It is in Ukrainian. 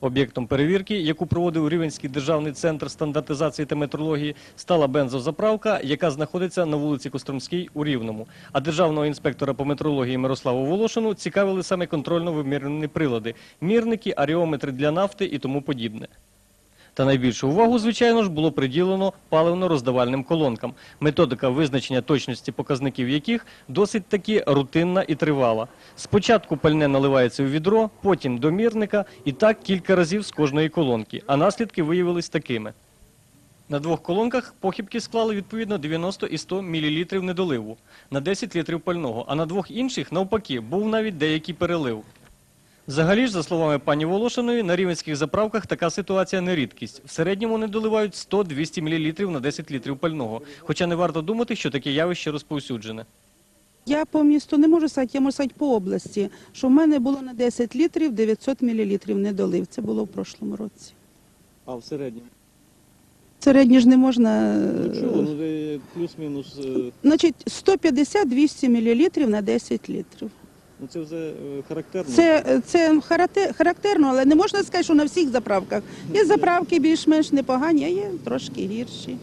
Об'єктом перевірки, яку проводив Рівенський державний центр стандартизації та метрології, стала бензозаправка, яка знаходиться на вулиці Костромській у Рівному. А державного інспектора по метрології Мирославу Волошину цікавили саме контрольно вимірні прилади – мірники, аріометри для нафти і тому подібне. Та найбільшу увагу, звичайно ж, було приділено паливно-роздавальним колонкам, методика визначення точності показників яких досить таки рутинна і тривала. Спочатку пальне наливається у відро, потім до мірника і так кілька разів з кожної колонки, а наслідки виявились такими. На двох колонках похибки склали відповідно 90 і 100 мл недоливу на 10 літрів пального, а на двох інших, навпаки, був навіть деякий перелив. Взагалі ж, за словами пані Волошиної, на рівенських заправках така ситуація не рідкість. В середньому не доливають 100-200 мл на 10 літрів пального. Хоча не варто думати, що таке явище розповсюджене. Я по місту не можу сказати, я можу сказати по області, що в мене було на 10 літрів 900 мл недолив. Це було в прошлому році. А в середньому? Середньо ж не можна. Ну е, чого? Ну плюс-мінус. е, Значить, 150-200 мл на 10 літрів. Ну це вже е, характерно. Це, це характе- характерно, але не можна сказати, що на всіх заправках. Є заправки більш-менш непогані, а є трошки гірші.